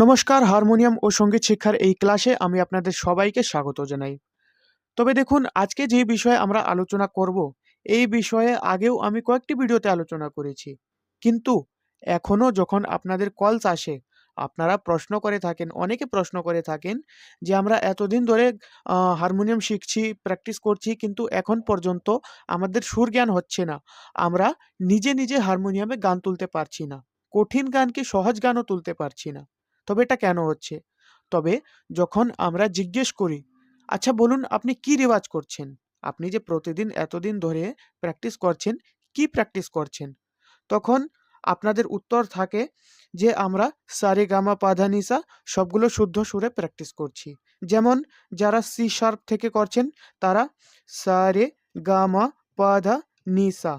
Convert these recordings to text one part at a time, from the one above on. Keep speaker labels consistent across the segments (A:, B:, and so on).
A: নমস্কার, হারমোনিয়াম ও সংগীত শিক্ষার এই ক্লাসে আমি আপনাদের সবাইকে স্বাগত জানাই। তবে দেখুন, আজকে যে বিষয়ে আমরা আলোচনা করব, এই বিষয়ে আগেও আমি কয়েকটি ভিডিওতে আলোচনা করেছি। কিন্তু এখনও যখন আপনাদের কলস আসে, আপনারা প্রশ্ন করে থাকেন, অনেকে প্রশ্ন করে থাকেন যে আমরা এতদিন ধরে হারমোনিয়াম শিখছি প্র্যাকটিস করছি, কিন্তু এখন পর্যন্ত আমাদের সুর জ্ঞান হচ্ছে না। আমরা নিজে নিজে হারমোনিয়ামে গান তুলতে পারছি না। কঠিন গানকে সহজ গানও তুলতে পারছি না। তবে এটা কেন হচ্ছে? তবে যখন আমরা জিজ্ঞেস করি আচ্ছা বলুন, আপনি কি রেওয়াজ করছেন? আপনি যে প্রতিদিন এতদিন ধরে প্র্যাকটিস করছেন, কি প্র্যাকটিস করছেন? তখন আপনাদের উত্তর থাকে যে, আমরা সারে গামা পাধা নিসা সবগুলো শুদ্ধ সুরে প্র্যাকটিস করছি। যেমন যারা সি শার্প থেকে করছেন, তারা সারে গামা পাধা নিসা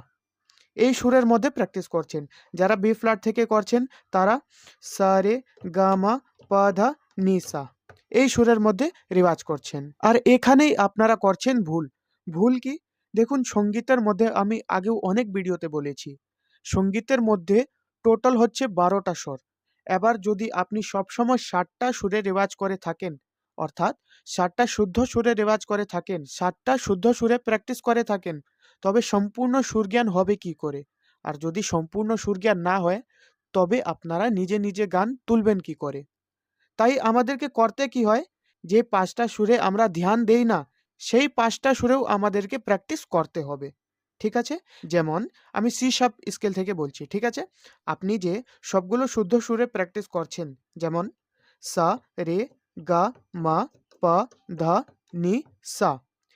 A: এই সুরের মধ্যে প্র্যাকটিস করছেন। যারা বি ফ্ল্যাট থেকে করছেন, তারা সারে, গামা, পাধা, নিসা এই সুরের মধ্যে রেওয়াজ করছেন। আর এখানেই আপনারা করছেন ভুল। ভুল কি? দেখুন, সঙ্গীতের মধ্যে আমি আগেও অনেক ভিডিওতে বলেছি। সঙ্গীতের মধ্যে টোটাল হচ্ছে বারোটা স্বর। এবার যদি আপনি সবসময় ষাটটা সুরে রেওয়াজ করে থাকেন, অর্থাৎ ষাটটা শুদ্ধ সুরে রেওয়াজ করে থাকেন, ষাটটা শুদ্ধ সুরে প্র্যাকটিস করে থাকেন তবে সম্পূর্ণ সুরজ্ঞান হবে কি করে? আর যদি সম্পূর্ণ সুরজ্ঞান না হয়, তবে আপনারা নিজে নিজে গান তুলবেন কি করে? তাই আমাদেরকে করতে কি হয়? যে পাঁচটা সুরে আমরা ধ্যান দেই না, সেই পাঁচটা সুরেও আমাদেরকে প্র্যাকটিস করতে হবে। ঠিক আছে? যেমন আমি সি সাপ স্কেল থেকে বলছি, ঠিক আছে? আপনি যে সবগুলো শুদ্ধ সুরে প্র্যাকটিস করছেন, যেমন সা, রে, গা, মা, পা, ধা, নি, সা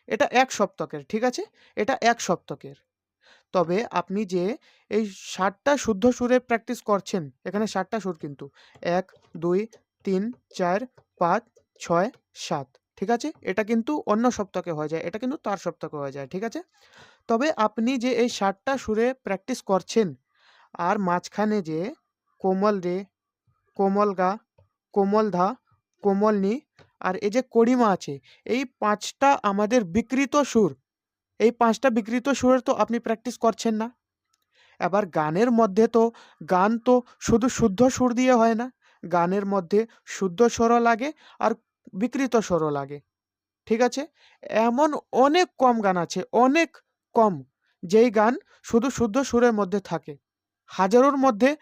A: এটা এক সপ্তকের, ঠিক আছে? এটা এক সপ্তকের। তবে আপনি যে এই ষাটটা শুদ্ধ সুরে প্র্যাকটিস করছেন, এখানে ষাটটা সুর কিন্তু, এক, দুই, তিন, চার, পাঁচ, ছয়, সাত, ঠিক আছে? এটা কিন্তু অন্য সপ্তাহে হয়ে যায়, এটা কিন্তু তার সপ্তাহে হয়ে যায়, ঠিক আছে? তবে আপনি যে এই ষাটটা সুরে প্র্যাকটিস করছেন, আর মাঝখানে যে কোমল রে, কোমল গা, কোমল ধা কোমল নি আর এই যে করিমা আছে, এই পাঁচটা আমাদের বিকৃত সুর, এই পাঁচটা বিকৃত সুরের তো আপনি প্র্যাকটিস করছেন না। এবার গানের মধ্যে তো, গান তো শুধু শুদ্ধ সুর দিয়ে হয় না, গানের মধ্যে শুদ্ধ স্বরও লাগে আর বিকৃত স্বরও লাগে, ঠিক আছে? এমন অনেক কম গান আছে, অনেক কম, যেই গান শুধু শুদ্ধ সুরের মধ্যে থাকে। হাজারোর মধ্যে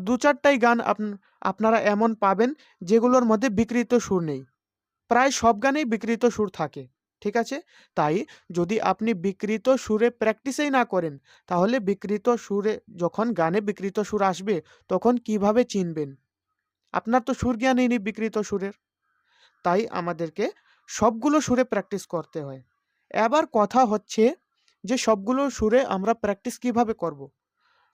A: দু চারটাই গান আপ- আপনারা এমন পাবেন যেগুলোর মধ্যে বিকৃত সুর নেই। প্রায় সব গানেই বিকৃত সুর থাকে, ঠিক আছে? তাই যদি আপনি বিকৃত সুরে প্র্যাকটিসেই না করেন, তাহলে বিকৃত সুরে যখন গানে বিকৃত সুর আসবে, তখন কীভাবে চিনবেন? আপনার তো সুর জ্ঞানই নেই বিকৃত সুরের। তাই আমাদেরকে সবগুলো সুরে প্র্যাকটিস করতে হয়। এবার কথা হচ্ছে যে সবগুলো সুরে আমরা প্র্যাকটিস কীভাবে করব।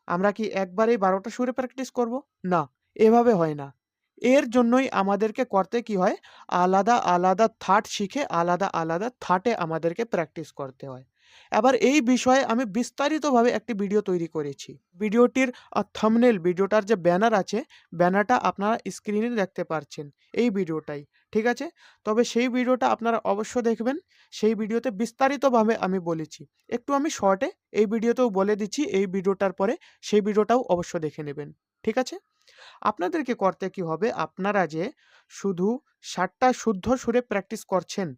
A: আমরা কি একবারেই বারোটা সুরে প্র্যাকটিস করব? না, এভাবে হয় না। এর জন্যই আমাদেরকে করতে কি হয়? আলাদা আলাদা থাট শিখে আলাদা আলাদা থাটে আমাদেরকে প্র্যাকটিস করতে হয়। এবার এই বিষয়ে আমি বিস্তারিতভাবে একটি ভিডিও তৈরি করেছি। ভিডিওটির থামনেল ভিডিওটার যে ব্যানার আছে, ব্যানারটা আপনারা স্ক্রিনে দেখতে পারছেন এই ভিডিওটাই, ঠিক আছে? তবে সেই ভিডিওটা আপনারা অবশ্য দেখবেন, সেই ভিডিওতে বিস্তারিতভাবে আমি বলেছি। একটু আমি শর্টে এই ভিডিওতেও বলে দিচ্ছি, এই ভিডিওটার পরে সেই ভিডিওটাও অবশ্য দেখে নেবেন, ঠিক আছে? আপনাদেরকে করতে কি হবে, আপনারা যে শুধু ষাটটা শুদ্ধ সুরে প্র্যাকটিস করছেন,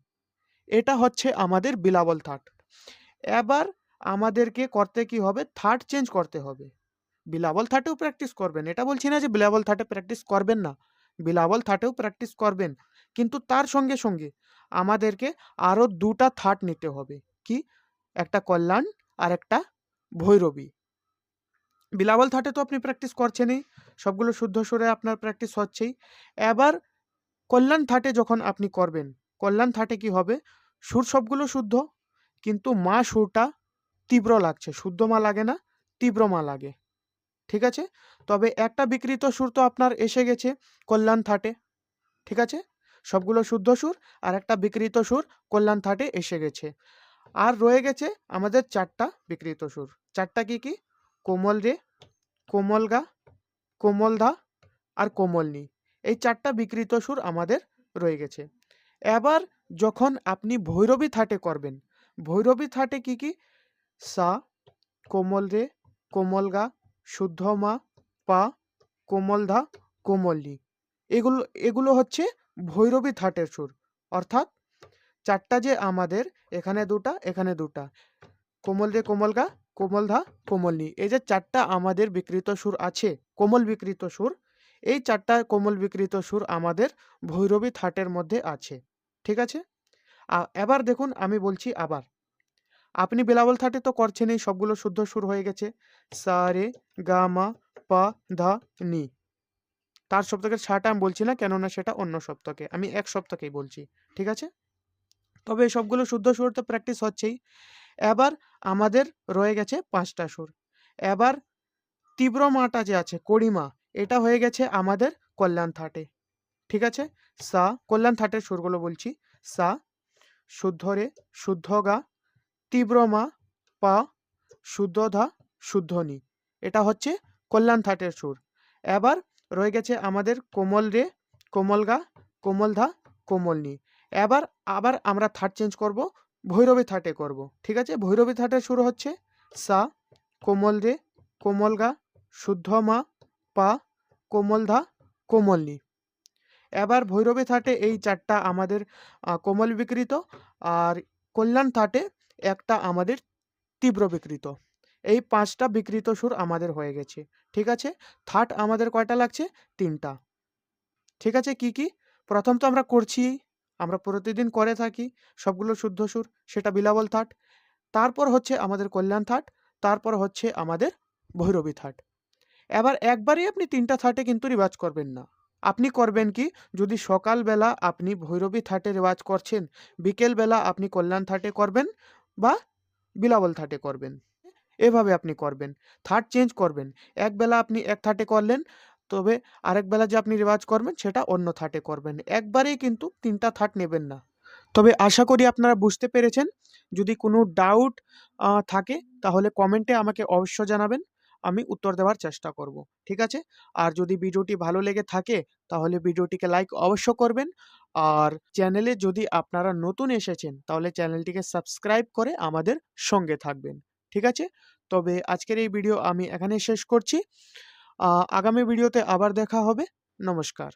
A: এটা হচ্ছে আমাদের বিলাবল থাট এবার আমাদেরকে করতে কি হবে? থাট চেঞ্জ করতে হবে। বিলাবল থাটেও প্র্যাকটিস করবেন। এটা বলছি না যে বিলাবল থাটে প্র্যাকটিস করবেন না। বিলাবল থাটেও প্র্যাকটিস করবেন। কিন্তু তার সঙ্গে সঙ্গে আমাদেরকে আরও দুটা থাট নিতে হবে। কি? একটা কল্যাণ আর একটা ভৈরবী। বিলাবল থাটে তো আপনি প্র্যাকটিস করছেনই। সবগুলো শুদ্ধ সুরে আপনার প্র্যাকটিস হচ্ছেই। এবার কল্যাণ থাটে যখন আপনি করবেন, কল্যাণ থাটে কি হবে? সুর সবগুলো শুদ্ধ। কিন্তু মা সুরটা তীব্র লাগছে। শুদ্ধ মা লাগে না, তীব্র মা লাগে। ঠিক আছে? তবে একটা বিকৃত সুর তো আপনার এসে গেছে কল্যাণ থাটে। ঠিক আছে? সবগুলো শুদ্ধ সুর আর একটা বিকৃত সুর কল্যাণ থাটে এসে গেছে। আর রয়ে গেছে আমাদের চারটা বিকৃত সুর। চারটা কি কি? কোমল রে, কোমল গা, কোমল ধা আর কোমল নি এই চারটা বিকৃত সুর আমাদের রয়ে গেছে। এবার যখন আপনি ভৈরবী থাটে করবেন ভৈরবী থাটে কি কি? সা, কোমল রে, কোমল গা, শুদ্ধ মা, পা, কোমল ধা, কোমল এগুলো এগুলো হচ্ছে ভৈরবী থাটের সুর। অর্থাৎ চারটা যে আমাদের, এখানে দুটা এখানে দুটা। কোমল রে কোমল গা, কোমল ধা কোমলনি এই যে চারটা আমাদের বিকৃত সুর আছে, কোমল বিকৃত সুর, এই চারটা কোমল বিকৃত সুর আমাদের ভৈরবী থাটের মধ্যে আছে। ঠিক আছে? এবার দেখুন আমি বলছি আবার। আপনি বেলাবল থাটে তো করছেনই, সবগুলো শুদ্ধ সুর হয়ে গেছে। সা, রে, গা, মা, পা, ধা, নি। তার সপ্তকের ছাটা আমি বলছি না, কেননা সেটা অন্য সপ্তকে। আমি এক সপ্তকেই বলছি, ঠিক আছে? তবে এই সবগুলো শুদ্ধ সুর তো প্র্যাকটিস হচ্ছেই। এবার আমাদের রয়ে গেছে পাঁচটা সুর। এবার তীব্র মাটা যে আছে কড়িমা এটা হয়ে গেছে আমাদের কল্যাণ থাটে ঠিক আছে? সা, কল্যাণ থাটের সুরগুলো বলছি। সা শুদ্ধ রে শুদ্ধ গা তীব্র মা পা শুদ্ধ ধা শুদ্ধ নি এটা হচ্ছে কল্যাণ থাটের সুর। এবার রয়ে গেছে আমাদের কোমল রে কোমল গা কোমল ধা কোমল নি এবার আবার আমরা থাট চেঞ্জ করব, ভৈরবী থাটে করব। ঠিক আছে? ভৈরবী থাটের সুর হচ্ছে সা, কোমল রে কোমল গা শুদ্ধ মা পা কোমল ধা কোমল নি এবার ভৈরবী থাটে এই চারটা আমাদের কোমল বিকৃত আর কল্যাণ থাটে একটা আমাদের তীব্র বিকৃত। এই পাঁচটা বিকৃত সুর আমাদের হয়ে গেছে। ঠিক আছে? থাট আমাদের কয়টা লাগছে? তিনটা। ঠিক আছে? কি কি? প্রথম তো আমরা করছি, আমরা প্রতিদিন করে থাকি সবগুলো শুদ্ধ সুর, সেটা বিলাবল থাট। তারপর হচ্ছে আমাদের কল্যাণ থাট, তারপর হচ্ছে আমাদের ভৈরবী থাট। এবার একবারেই আপনি তিনটা থাটে কিন্তু রিওয়াজ করবেন না। আপনি করবেন কি? যদি সকালবেলা আপনি ভৈরবী থাটে রেওয়াজ করছেন, বিকেলবেলা আপনি কল্যাণ থাটে করবেন বা বিলাবল থাটে করবেন। এভাবে আপনি করবেন। থার্ড চেঞ্জ করবেন। একবেলা আপনি এক থাটে করলেন, তবে আরেক বেলা যে আপনি রেওয়াজ করবেন, সেটা অন্য থাটে করবেন। একবারেই কিন্তু তিনটা থাট নেবেন না। তবে আশা করি আপনারা বুঝতে পেরেছেন। যদি কোনো ডাউট থাকে, তাহলে কমেন্টে আমাকে অবশ্য জানাবেন। আমি উত্তর দেওয়ার চেষ্টা করব, ঠিক আছে? আর যদি ভিডিওটি ভালো লেগে থাকে, তাহলে ভিডিওটিকে লাইক অবশ্য করবেন। আর চ্যানেলে যদি আপনারা নতুন এসেছেন, তাহলে চ্যানেলটিকে সাবস্ক্রাইব করে আমাদের সঙ্গে থাকবেন, ঠিক আছে? তবে আজকের এই ভিডিও আমি এখানে শেষ করছি। আগামী ভিডিওতে আবার দেখা হবে। নমস্কার।